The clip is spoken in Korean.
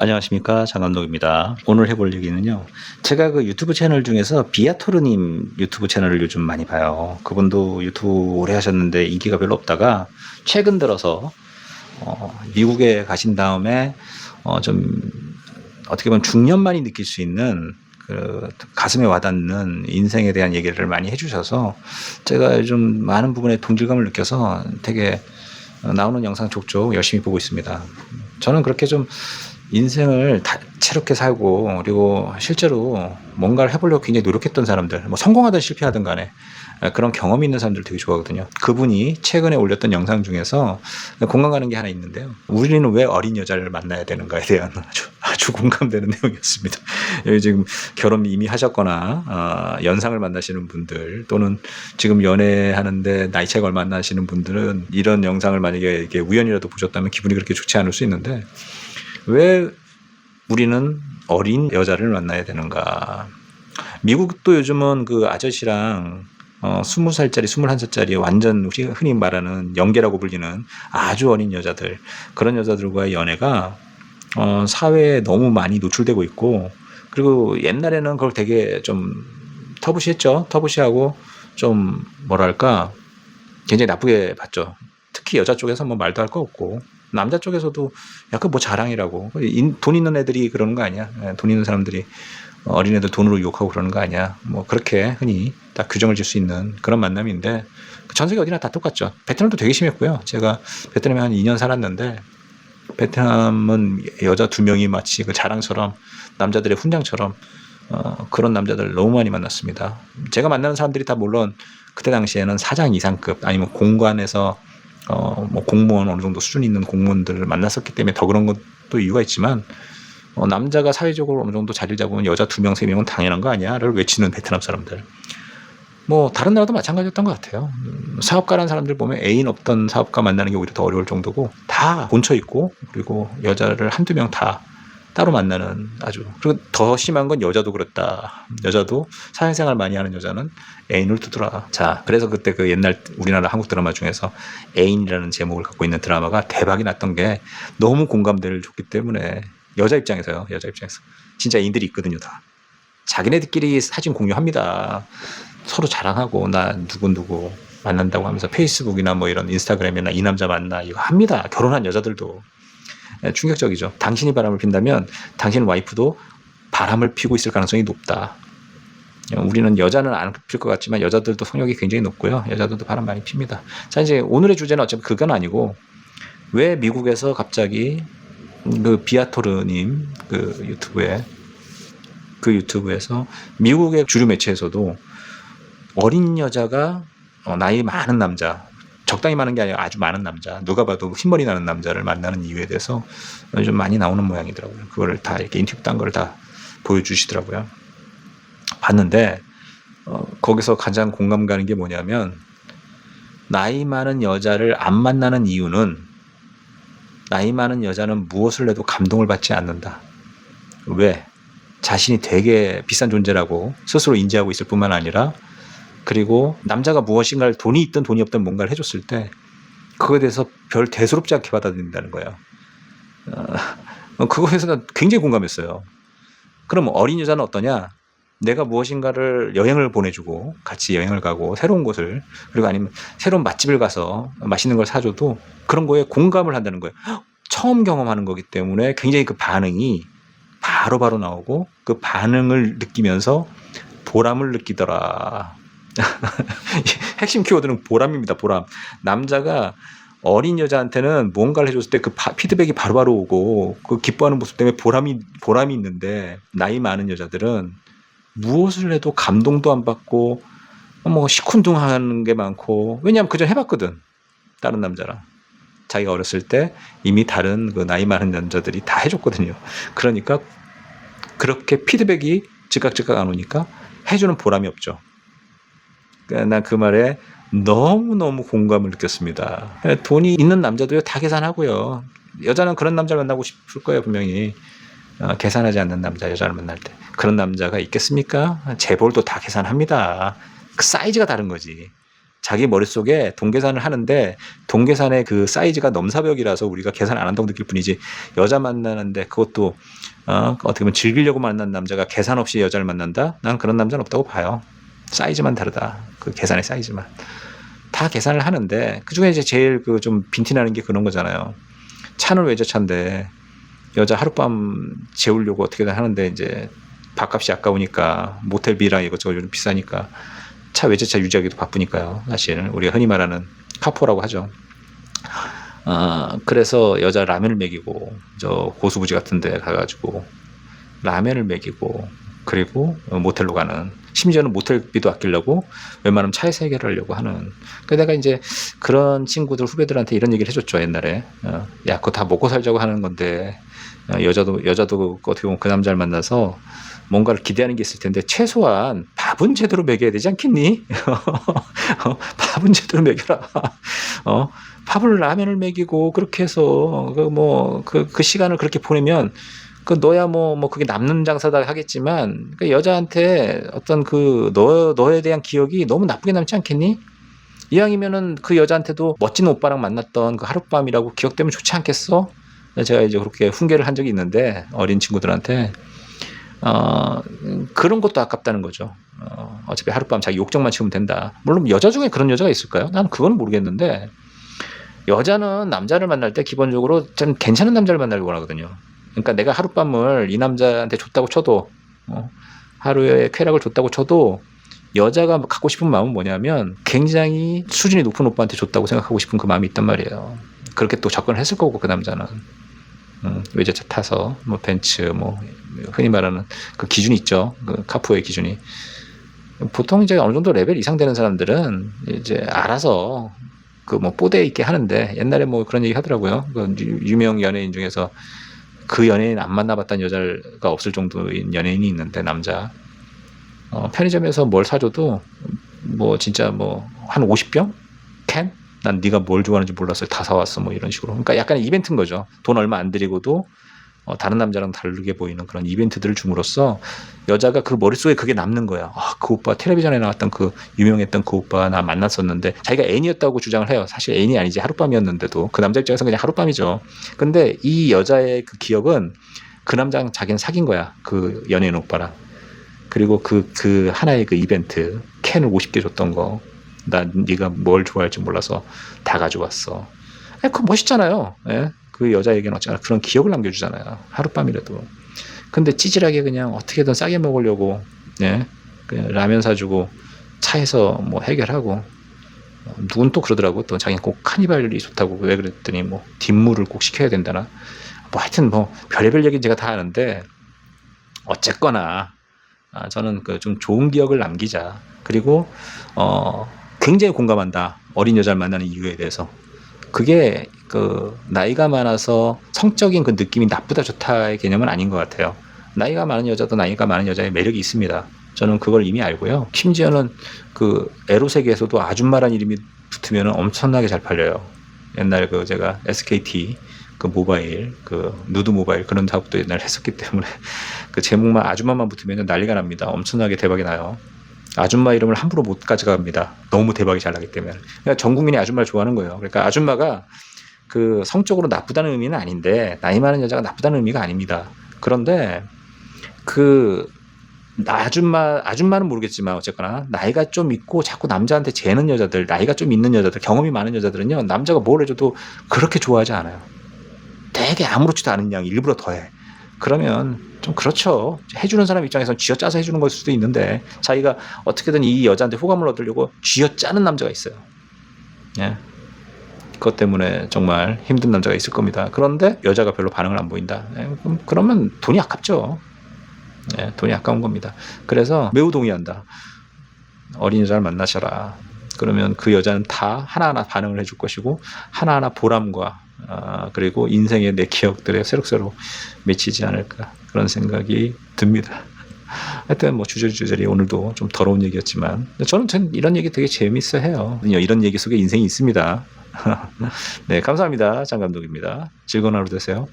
안녕하십니까 장감독입니다. 오늘 해볼 얘기는요. 제가 그 유튜브 채널 중에서 비아토르님 유튜브 채널을 요즘 많이 봐요. 그분도 유튜브 오래 하셨는데 인기가 별로 없다가 최근 들어서 어, 미국에 가신 다음에 어, 좀 어떻게 보면 중년만이 느낄 수 있는 그 가슴에 와닿는 인생에 대한 얘기를 많이 해주셔서 제가 요즘 많은 부분에 동질감을 느껴서 되게 어, 나오는 영상 족족 열심히 보고 있습니다. 저는 그렇게 좀 인생을 다채롭게 살고 그리고 실제로 뭔가를 해보려고 굉장히 노력했던 사람들 뭐 성공하든 실패하든 간에 그런 경험이 있는 사람들 되게 좋아하거든요. 그분이 최근에 올렸던 영상 중에서 공감 가는 게 하나 있는데요. 우리는 왜 어린 여자를 만나야 되는가에 대한 아주, 아주 공감되는 내용이었습니다. 여기 지금 결혼 이미 하셨거나 어, 연상을 만나시는 분들 또는 지금 연애하는데 나이 차가 얼마 안 나시는 분들은 이런 영상을 만약에 이게 우연이라도 보셨다면 기분이 그렇게 좋지 않을 수 있는데 왜 우리는 어린 여자를 만나야 되는가? 미국도 요즘은 그 아저씨랑 어, 20살짜리, 21살짜리 완전 우리 흔히 말하는 영계라고 불리는 아주 어린 여자들, 그런 여자들과의 연애가 어, 사회에 너무 많이 노출되고 있고, 그리고 옛날에는 그걸 되게 좀 터부시했죠. 터부시하고 좀 뭐랄까, 굉장히 나쁘게 봤죠. 특히 여자 쪽에서 뭐 말도 할 거 없고, 남자 쪽에서도 약간 뭐 자랑이라고 인- 돈 있는 애들이 그러는 거 아니야? 예, 돈 있는 사람들이 어린애들 돈으로 욕하고 그러는 거 아니야? 뭐 그렇게 흔히 딱 규정을 질 수 있는 그런 만남인데 전 세계 어디나 다 똑같죠. 베트남도 되게 심했고요. 제가 베트남에 한 2년 살았는데 베트남은 여자 두 명이 마치 그 자랑처럼 남자들의 훈장처럼 어, 그런 남자들 너무 많이 만났습니다. 제가 만나는 사람들이 다 물론 그때 당시에는 사장 이상급 아니면 공관에서 어, 뭐 공무원 어느 정도 수준 있는 공무원들을 만났었기 때문에 더 그런 것도 이유가 있지만 어, 남자가 사회적으로 어느 정도 자리를 잡으면 여자 두 명, 세 명은 당연한 거 아니야를 외치는 베트남 사람들. 뭐 다른 나라도 마찬가지였던 것 같아요. 음, 사업가라는 사람들 보면 애인 없던 사업가 만나는 게 오히려 더 어려울 정도고 다 본처 있고 그리고 여자를 한두 명 다 따로 만나는 아주 그리고 더 심한 건 여자도 그렇다. 여자도 사회생활 많이 하는 여자는 애인을 두더라. 자, 그래서 그때 그 옛날 우리나라 한국 드라마 중에서 애인이라는 제목을 갖고 있는 드라마가 대박이 났던 게 너무 공감대를 줬기 때문에 여자 입장에서요. 여자 입장에서 진짜 애인들이 있거든요, 다. 자기네들끼리 사진 공유합니다. 서로 자랑하고 나 누구 누구 만난다고 하면서 페이스북이나 뭐 이런 인스타그램이나 이 남자 만나 이거 합니다. 결혼한 여자들도 예, 충격적이죠. 당신이 바람을 핀다면 당신 와이프도 바람을 피고 있을 가능성이 높다. 어, 우리는 여자는 안 필 것 같지만 여자들도 성욕이 굉장히 높고요. 여자들도 바람 많이 핍니다. 자 이제 오늘의 주제는 어차피 그건 아니고 왜 미국에서 갑자기 그 비아토르님 그 유튜브에 그 유튜브에서 미국의 주류 매체에서도 어린 여자가 어, 나이 많은 남자 적당히 많은 게 아니라 아주 많은 남자 누가 봐도 흰머리 나는 남자를 만나는 이유에 대해서 좀 많이 나오는 모양이더라고요. 그거를 다 이렇게 인터뷰 딴 거를 다 보여주시더라고요. 봤는데 어, 거기서 가장 공감 가는 게 뭐냐면 나이 많은 여자를 안 만나는 이유는 나이 많은 여자는 무엇을 해도 감동을 받지 않는다. 왜? 자신이 되게 비싼 존재라고 스스로 인지하고 있을 뿐만 아니라 그리고 남자가 무엇인가를 돈이 있든 돈이 없든 뭔가를 해줬을 때 그거에 대해서 별 대수롭지 않게 받아들인다는 거예요. 어, 그거에서 는 굉장히 공감했어요. 그럼 어린 여자는 어떠냐? 내가 무엇인가를 여행을 보내주고 같이 여행을 가고 새로운 곳을 그리고 아니면 새로운 맛집을 가서 맛있는 걸 사줘도 그런 거에 공감을 한다는 거예요. 헉, 처음 경험하는 거기 때문에 굉장히 그 반응이 바로바로 나오고 그 반응을 느끼면서 보람을 느끼더라. 핵심 키워드는 보람입니다. 보람. 남자가 어린 여자한테는 뭔가를 해줬을 때 그 피드백이 바로바로 오고 그 기뻐하는 모습 때문에 보람이 보람이 있는데 나이 많은 여자들은 무엇을 해도 감동도 안 받고 뭐 시큰둥하는 게 많고 왜냐하면 그전 해봤거든 다른 남자랑 자기가 어렸을 때 이미 다른 그 나이 많은 남자들이 다 해줬거든요. 그러니까 그렇게 피드백이 즉각 즉각 안 오니까 해주는 보람이 없죠. 난 그 말에 너무너무 공감을 느꼈습니다. 돈이 있는 남자도요, 다 계산하고요. 여자는 그런 남자를 만나고 싶을 거예요, 분명히. 어, 계산하지 않는 남자, 여자를 만날 때. 그런 남자가 있겠습니까? 재벌도 다 계산합니다. 그 사이즈가 다른 거지. 자기 머릿속에 동계산을 하는데 동계산의 그 사이즈가 넘사벽이라서 우리가 계산 안 한다고 느낄 뿐이지 여자 만나는데 그것도 어, 어떻게 보면 즐기려고 만난 남자가 계산 없이 여자를 만난다? 난 그런 남자는 없다고 봐요. 사이즈만 다르다. 그 계산의 사이즈만. 다 계산을 하는데 그 중에 이제 제일 그 좀 빈티나는 게 그런 거잖아요. 차는 외제차인데 여자 하룻밤 재우려고 어떻게든 하는데 이제 밥값이 아까우니까 모텔비랑 이것저것 요즘 비싸니까 차 외제차 유지하기도 바쁘니까요. 사실 우리가 흔히 말하는 카포라고 하죠. 아 그래서 여자 라면을 먹이고 저 고수부지 같은 데 가가지고 라면을 먹이고 그리고 모텔로 가는 심지어는 모텔비도 아끼려고 웬만하면 차에서 해결하려고 하는. 그 내가 이제 그런 친구들 후배들한테 이런 얘기를 해줬죠 옛날에. 어, 야 그거 다 먹고 살자고 하는 건데 어, 여자도 여자도 어떻게 보면 그 남자를 만나서 뭔가를 기대하는 게 있을 텐데 최소한 밥은 제대로 먹여야 되지 않겠니? 어, 밥은 제대로 먹여라. 어, 밥을 라면을 먹이고 그렇게 해서 그뭐그그 시간을 그렇게 보내면 그 너야 뭐뭐 그게 남는 장사다 하겠지만 그 여자한테 어떤 그 너 너에 대한 기억이 너무 나쁘게 남지 않겠니? 이왕이면은 그 여자한테도 멋진 오빠랑 만났던 그 하룻밤이라고 기억되면 좋지 않겠어? 제가 이제 그렇게 훈계를 한 적이 있는데 어린 친구들한테 어, 그런 것도 아깝다는 거죠. 어, 어차피 하룻밤 자기 욕정만 채우면 된다. 물론 여자 중에 그런 여자가 있을까요? 나는 그건 모르겠는데 여자는 남자를 만날 때 기본적으로 좀 괜찮은 남자를 만나길 원하거든요. 그러니까 내가 하룻밤을 이 남자한테 줬다고 쳐도 어, 하루에 쾌락을 줬다고 쳐도 여자가 갖고 싶은 마음은 뭐냐면 굉장히 수준이 높은 오빠한테 줬다고 생각하고 싶은 그 마음이 있단 말이에요. 그렇게 또 접근을 했을 거고 그 남자는 음, 외제차 타서 뭐 벤츠 뭐 흔히 말하는 그 기준이 있죠. 그 카푸의 기준이 보통 이제 어느 정도 레벨 이상 되는 사람들은 이제 알아서 그 뭐 뽀대 있게 하는데 옛날에 뭐 그런 얘기 하더라고요. 그 유- 유명 연예인 중에서 그 연예인 안 만나봤다는 여자가 없을 정도인 연예인이 있는데 남자 어, 편의점에서 뭘 사줘도 뭐 진짜 뭐 한 50병 캔? 난 네가 뭘 좋아하는지 몰랐어요. 다 사왔어. 뭐 이런 식으로. 그러니까 약간 이벤트인 거죠. 돈 얼마 안 어, 다른 남자랑 다르게 보이는 그런 이벤트들을 줌으로써 여자가 그 머릿속에 그게 남는 거야. 아, 그 오빠 텔레비전에 나왔던 그 유명했던 그 오빠 나 만났었는데 자기가 애인이었다고 주장을 해요. 사실 애인이 아니지 하룻밤이었는데도 그 남자 입장에서 그냥 하룻밤이죠. 근데 이 여자의 그 기억은 그 남자랑 자기는 사귄 거야. 그 연예인 오빠랑. 그리고 그, 그 하나의 그 이벤트 캔을 50개 줬던 거. 나 네가 뭘 좋아할지 몰라서 다 가져왔어. 아, 그거 멋있잖아요. 예? 그 여자에게는 어쩌나 그런 기억을 남겨주잖아요. 하룻밤이라도. 근데 찌질하게 그냥 어떻게든 싸게 먹으려고 예? 그냥 라면 사주고 차에서 뭐 해결하고 어, 누군 또 그러더라고 또 자기는 꼭 카니발이 좋다고 왜 그랬더니 뭐 뒷물을 꼭 시켜야 된다나 뭐 하여튼 뭐 별의별 얘기 제가 다 아는데 어쨌거나 아, 저는 그 좀 좋은 기억을 남기자 그리고 어 굉장히 공감한다 어린 여자를 만나는 이유에 대해서 그게 그 나이가 많아서 성적인 그 느낌이 나쁘다 좋다의 개념은 아닌 것 같아요. 나이가 많은 여자도 나이가 많은 여자의 매력이 있습니다. 저는 그걸 이미 알고요. 심지어는 그 에로 세계에서도 아줌마란 이름이 붙으면 엄청나게 잘 팔려요. 옛날 그 제가 SKT 그 모바일 그 누드 모바일 그런 작업도 옛날 했었기 때문에 그 제목만 아줌마만 붙으면 난리가 납니다. 엄청나게 대박이 나요. 아줌마 이름을 함부로 못 가져갑니다. 너무 대박이 잘 나기 때문에. 그러니까 전 국민이 아줌마를 좋아하는 거예요. 그러니까 아줌마가 그 성적으로 나쁘다는 의미는 아닌데 나이 많은 여자가 나쁘다는 의미가 아닙니다. 그런데 그 아줌마 아줌마는 모르겠지만 어쨌거나 나이가 좀 있고 자꾸 남자한테 재는 여자들 나이가 좀 있는 여자들 경험이 많은 여자들은요 남자가 뭘 해줘도 그렇게 좋아하지 않아요. 되게 아무렇지도 않은 양 일부러 더해. 그러면 좀 그렇죠. 해주는 사람 입장에서는 쥐어짜서 해주는 걸 수도 있는데 자기가 어떻게든 이 여자한테 호감을 얻으려고 쥐어짜는 남자가 있어요. 예. 그것 때문에 정말 힘든 남자가 있을 겁니다. 그런데 여자가 별로 반응을 안 보인다. 예, 그럼 그러면 돈이 아깝죠. 예, 돈이 아까운 겁니다. 그래서 매우 동의한다. 어린 여자를 만나셔라. 그러면 그 여자는 다 하나하나 반응을 해줄 것이고 하나하나 보람과 아, 그리고 인생의 내 기억들에 새록새록 맺히지 않을까 그런 생각이 듭니다. 하여튼 뭐 주저주저리 오늘도 좀 더러운 얘기였지만 저는 전 이런 얘기 되게 재밌어 해요. 이런 얘기 속에 인생이 있습니다. 네, 감사합니다. 장 감독입니다. 즐거운 하루 되세요.